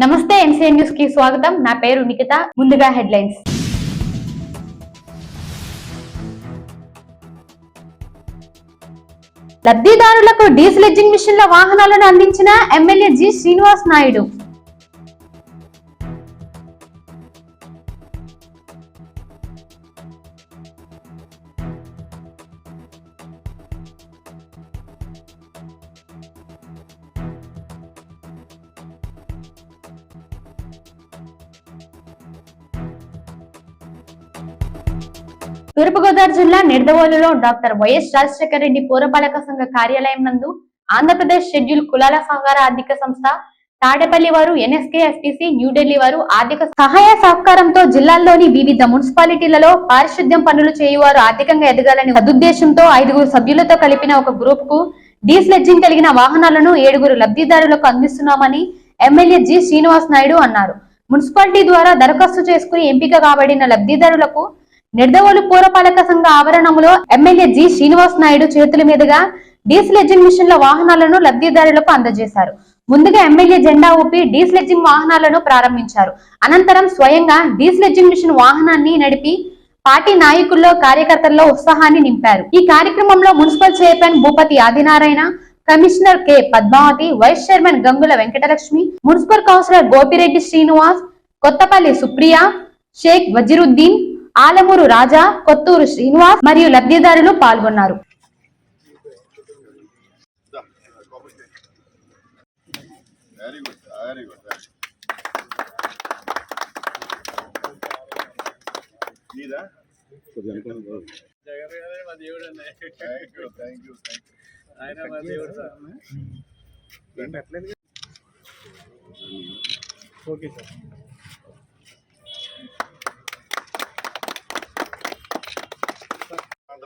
నమస్తే ఎన్సీఎన్ న్యూస్కి స్వాగతం. నా పేరు నిఖిత. ముందుగా హెడ్లైన్స్. లబ్ధిదారులకు డీజిల్ ఎడ్జింగ్ మిషన్ల వాహనాలను అందించిన ఎమ్మెల్యే జి శ్రీనివాస్ నాయుడు. తూర్పుగోదావరి జిల్లా నిడదవోలులో డాక్టర్ వైఎస్ రాజశేఖర రెడ్డి పురపాలక సంఘ కార్యాలయం నందు ఆంధ్రప్రదేశ్ షెడ్యూల్ కులాల సహకార ఆర్థిక సంస్థ తాడేపల్లి వారు ఎన్ఎస్కే ఎస్టీసీ న్యూఢిల్లీ వారు ఆర్థిక సహాయ సహకారంతో జిల్లాల్లోని వివిధ మున్సిపాలిటీలలో పారిశుద్ధ్యం పనులు చేయువారు ఆర్థికంగా ఎదగాలని సదుద్దేశంతో ఐదుగురు సభ్యులతో కలిపిన ఒక గ్రూప్కు డీస్లెడ్జింగ్ కలిగిన వాహనాలను ఏడుగురు లబ్ధిదారులకు అందిస్తున్నామని ఎమ్మెల్యే జి శ్రీనివాస్ నాయుడు అన్నారు. మున్సిపాలిటీ ద్వారా దరఖాస్తు చేసుకుని ఎంపిక కాబడిన లబ్ధిదారులకు నిర్దవోలు పూరపాలక సంఘ ఆవరణంలో ఎమ్మెల్యే జి శ్రీనివాస్ నాయుడు చేతుల మీదుగా డీస్లెడ్జింగ్ మిషన్ల వాహనాలను లబ్ధిదారులకు అందజేశారు. ముందుగా ఎమ్మెల్యే జెండా ఊపి డీస్లెడ్జింగ్ వాహనాలను ప్రారంభించారు. అనంతరం స్వయంగా డీస్లెడ్జింగ్ మిషన్ వాహనాన్ని నడిపి పార్టీ నాయకుల్లో కార్యకర్తల్లో ఉత్సాహాన్ని నింపారు. ఈ కార్యక్రమంలో municipal chairman Bhupathi Adinarayana commissioner K Padmavathi vice chairman Gangula Venkatalakshmi municipal councillor Gopireddy Srinivas Kothapalli Supriya Shaik Vaziruddin Alamuru Raja Kothuru Srinivas మరియు లబ్ధిదారులు పాల్గొన్నారు. వెరీ గుడ్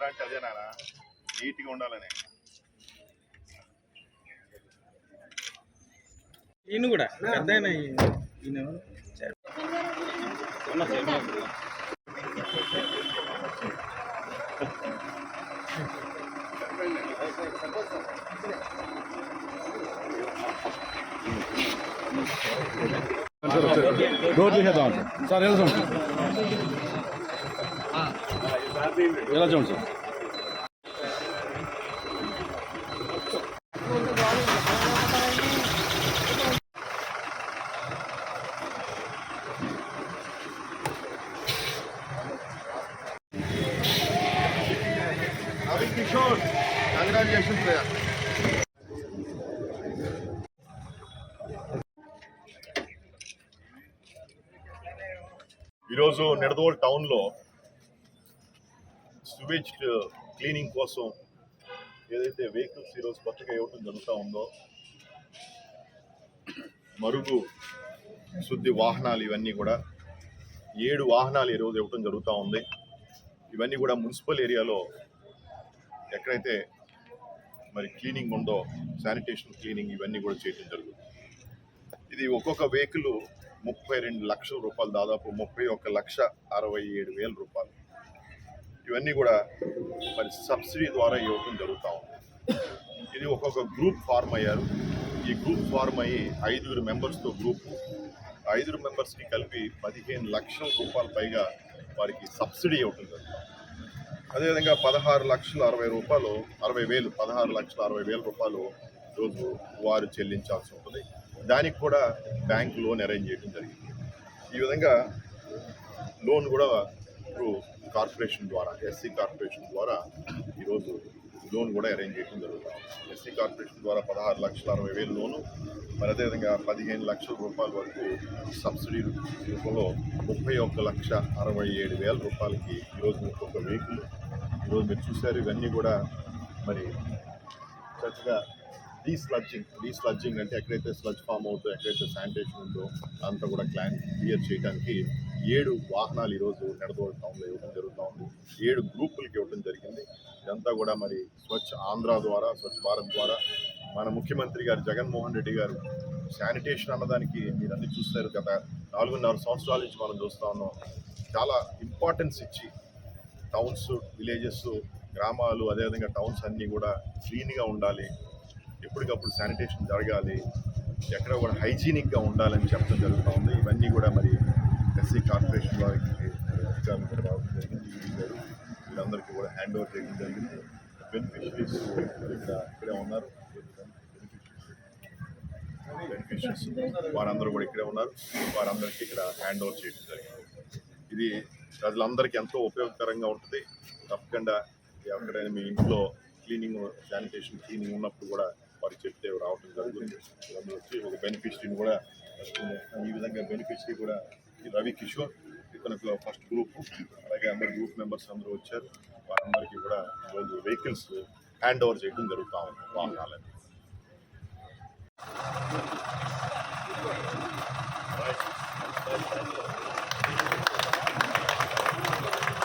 ఆంధ్ర అంటే అదే నాన్న. నీట్గా ఉండాలని. ఈయన కూడా పెద్ద ఈయన? ఉన్న సార్. సార్ ఎలా చూడండి సార్? కిషోర్ కంగ్రాచులేషన్స్ భయ్యా ఈరోజు నెడదోల్ టౌన్లో సువేజ్ క్లీనింగ్ కోసం ఏదైతే వెహికల్స్ ఈరోజు కొత్తగా ఇవ్వటం జరుగుతూ ఉందో మరుగు శుద్ధి వాహనాలు ఇవన్నీ కూడా ఏడు వాహనాలు ఈరోజు ఇవ్వటం జరుగుతూ ఉంది. ఇవన్నీ కూడా మున్సిపల్ ఏరియాలో ఎక్కడైతే మరి క్లీనింగ్ ఉందో శానిటేషన్ క్లీనింగ్ ఇవన్నీ కూడా చేయడం జరుగుతుంది. ఇది ఒక్కొక్క వెహికల్ ముప్పై రెండు లక్షల రూపాయలు దాదాపు ముప్పై ఒక్క లక్ష అరవై ఏడు వేల రూపాయలు. ఇవన్నీ కూడా మరి సబ్సిడీ ద్వారా ఇవ్వడం జరుగుతూ ఉంది. ఇది ఒక్కొక్క గ్రూప్ ఫార్మ్ అయ్యారు. ఈ గ్రూప్ ఫార్మ్ అయ్యి ఐదుగురు మెంబర్స్తో గ్రూప్. ఐదుగురు మెంబర్స్కి కలిపి పదిహేను లక్షల రూపాయల పైగా వారికి సబ్సిడీ ఇవ్వటం జరుగుతుంది అదేవిధంగా పదహారు లక్షల అరవై రూపాయలు అరవై వేలు పదహారు లక్షల అరవై వేల రూపాయలు రోజు వారు చెల్లించాల్సి ఉంటుంది. దానికి కూడా బ్యాంక్ లోన్ అరేంజ్ చేయడం జరిగింది. ఈ విధంగా లోన్ కూడా ఇప్పుడు కార్పొరేషన్ ద్వారా ఎస్సీ కార్పొరేషన్ ద్వారా ఈరోజు లోన్ కూడా అరేంజ్ చేయడం జరుగుతుంది. ఎస్సీ కార్పొరేషన్ ద్వారా పదహారు లక్షల అరవై వేలు లోను మరి అదేవిధంగా పదిహేను లక్షల రూపాయల వరకు సబ్సిడీ రూపంలో ముప్పై ఒక్క లక్ష అరవై ఏడు వేల రూపాయలకి ఈరోజు ఒక్కొక్క వెహికల్ ఈరోజు మీరు చూశారు ఇవన్నీ కూడా మరి చక్కగా డీస్లడ్జింగ్ డీస్లడ్జింగ్ అంటే ఎక్కడైతే స్లడ్జ్ ఫామ్ అవుతుందో ఎక్కడైతే శానిటేషన్ ఉందో అంతా కూడా క్లాన్ క్లియర్ చేయడానికి ఏడు వాహనాలు ఈరోజు నెడదోడు టౌన్లో ఇవ్వడం జరుగుతూ ఉంది. ఏడు గ్రూపులకి ఇవ్వడం జరిగింది. ఇదంతా కూడా మరి స్వచ్ఛ ఆంధ్ర ద్వారా స్వచ్ఛ భారత్ ద్వారా మన ముఖ్యమంత్రి గారు జగన్మోహన్ రెడ్డి గారు శానిటేషన్ అన్నదానికి మీరు అన్ని చూస్తారు గత నాలుగున్నర సంవత్సరాల నుంచి మనం చూస్తూ ఉన్నాం. చాలా ఇంపార్టెన్స్ ఇచ్చి టౌన్స్ విలేజెస్ గ్రామాలు అదేవిధంగా టౌన్స్ అన్నీ కూడా క్లీన్గా ఉండాలి. ఎప్పటికప్పుడు శానిటేషన్ జరగాలి. ఎక్కడ కూడా హైజీనిక్గా ఉండాలని చెప్పడం జరుగుతూ ఉంది. ఇవన్నీ కూడా మరి ఎస్సీ కార్పొరేషన్ వారికి అధికారులు కూడా రావడం జరిగింది. వీళ్ళందరికీ కూడా హ్యాండ్ ఓవర్ చేయడం జరిగింది. బెనిఫిషరీస్ ఇక్కడ ఇక్కడే ఉన్నారు. బెనిఫిషరీస్ వారందరూ కూడా ఇక్కడే ఉన్నారు. వారందరికీ ఇక్కడ హ్యాండ్ ఓవర్ చేయడం జరిగింది. ఇది ప్రజలందరికీ ఎంతో ఉపయోగకరంగా ఉంటుంది. తప్పకుండా ఎక్కడైనా మీ ఇంట్లో క్లీనింగ్ శానిటేషన్ క్లీనింగ్ ఉన్నప్పుడు కూడా వారికి చెప్తే రావడం జరుగుతుంది. వచ్చి ఒక బెనిఫిషరీని కూడా ఈ విధంగా బెనిఫిషరీ కూడా రవి కిషోర్ ఇతనికి ఫస్ట్ గ్రూప్ అలాగే అందరు గ్రూప్ మెంబర్స్ అందరూ వచ్చారు. వారందరికీ కూడా ఈరోజు వెహికల్స్ హ్యాండ్ ఓవర్ చేయడం జరుగుతూ ఉంది. వాహనాలని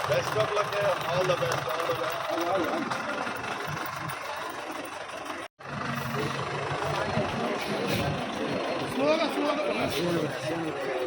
best of luck all the best all the best okay